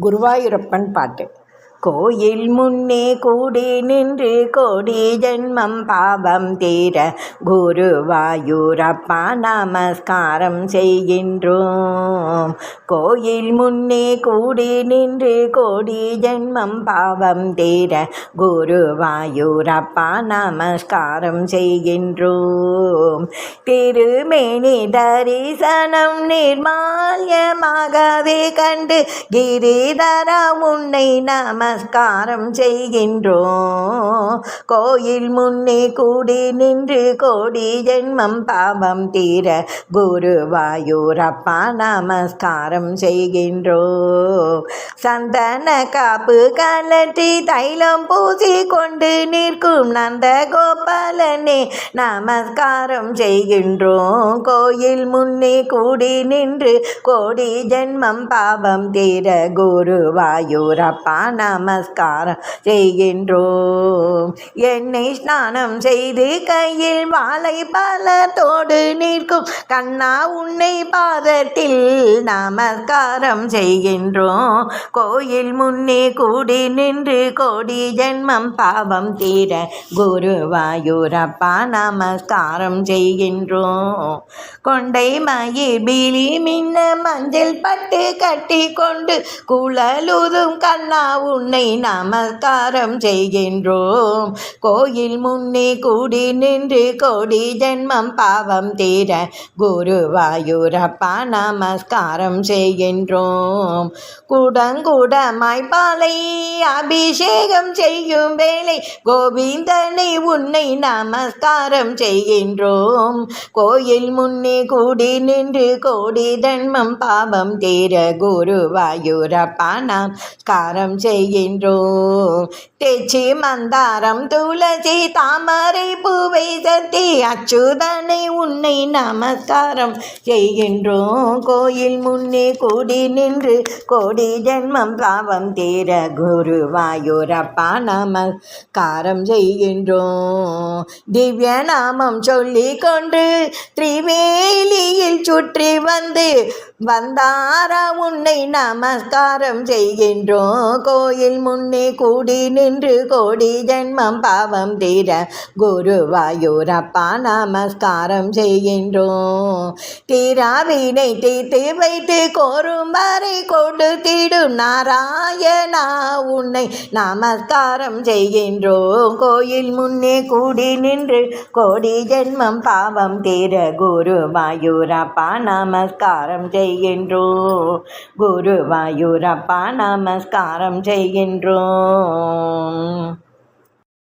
குருவாயூரப்பன் பாட்டு. கோயில் முன்னே கூடி நின்று கோடி ஜென்மம் பாவம் தீர குருவாயூரப்பா நமஸ்காரம் செய்கின்றோம். கோயில் முன்னே கூடி நின்று கோடி ஜென்மம் பாவம் தீர குருவாயூரப்பா நமஸ்காரம் செய்கின்றோம். திருமேனி தரிசனம் நிர்மால்யமாகவே கண்டு கிரிதர உன்னை நம நமஸ்காரம் செய்கின்றோம். கோயில் முன்னே கூடி நின்று கோடி ஜென்மம் பாவம் தீர குருவாயூரப்பா நமஸ்காரம் செய்கின்றோம் சந்தன காப்பு கலற்றி தைலம் பூசி கொண்டு நிற்கும் நந்த கோபாலனே நமஸ்காரம் செய்கின்றோம் கோயில் முன்னே கூடி நின்று கோடி ஜென்மம் பாவம் தீர குருவாயூரப்பா நமஸ்காரம் செய்கின்றோம் எண்ணெய் ஸ்நானம் செய்து கையில் வாழை பலத்தோடு நிற்கும் கண்ணா உன்னை பாதத்தில் நமஸ்காரம் செய்கின்றோம். கோயில் முன்னே கூடி நின்று கோடி ஜென்மம் பாவம் தீர குருவாயூரப்பா நமஸ்காரம் செய்கின்றோம். கொண்டை மயிர் பிலி மின்ன மஞ்சள் பட்டு கட்டி கொண்டு குழலுதும் கண்ணா உன்னை நமஸ்காரம் செய்கின்றோம். கோயில் முன்னே கூடி நின்று கோடி ஜென்மம் பாவம் தீர குருவாயூரப்பா நமஸ்காரம் செய்கின்றோம். குடங்குடமாய் பாலை அபிஷேகம் செய்யும் வேலை கோவிந்தனை உன்னை நமஸ்காரம் செய்கின்றோம். கோயில் முன்னே கூடி நின்று கோடி தன்மம் பாவம் தீர குருவாயூரப்பா நாம் காரம் செய்கின்றோம். தேச்சி மந்தாரம் துளசி தாமரை பூவை சத்தி அச்சுதனை உன்னை நமஸ்காரம் செய்கின்றோம். கோயில் முன்னே கூடி நின்று கோடி ஜென்மம் பாவம் தீர குருவாயூரப்பா நமஸ்காரம் செய்கின்றோம். திவ்ய நாமம் சொல்லி கொண்டு சுற்றி வந்து வந்தாரா உன்னை நமஸ்காரம் செய்கின்றோம் கோயில் முன்னே கூடி நின்று கோடி ஜென்மம் பாவம் தீர குருவாயூரப்பா நமஸ்காரம் செய்கின்றோம் தீராவினை தீர்த்து வைத்து கோரும் வரை கொடுத்திடும் நாராயணா உன்னை நமஸ்காரம் செய்கின்றோம் கோயில் முன்னே கூடி நின்று கோடி ஜென்மம் பாவம் தீர குருவாயூரப்பா குருவாயூரப்பா நமஸ்காரம் செய்கின்றோம் குருவாயூரப்பா நமஸ்காரம் செய்கின்றோம்.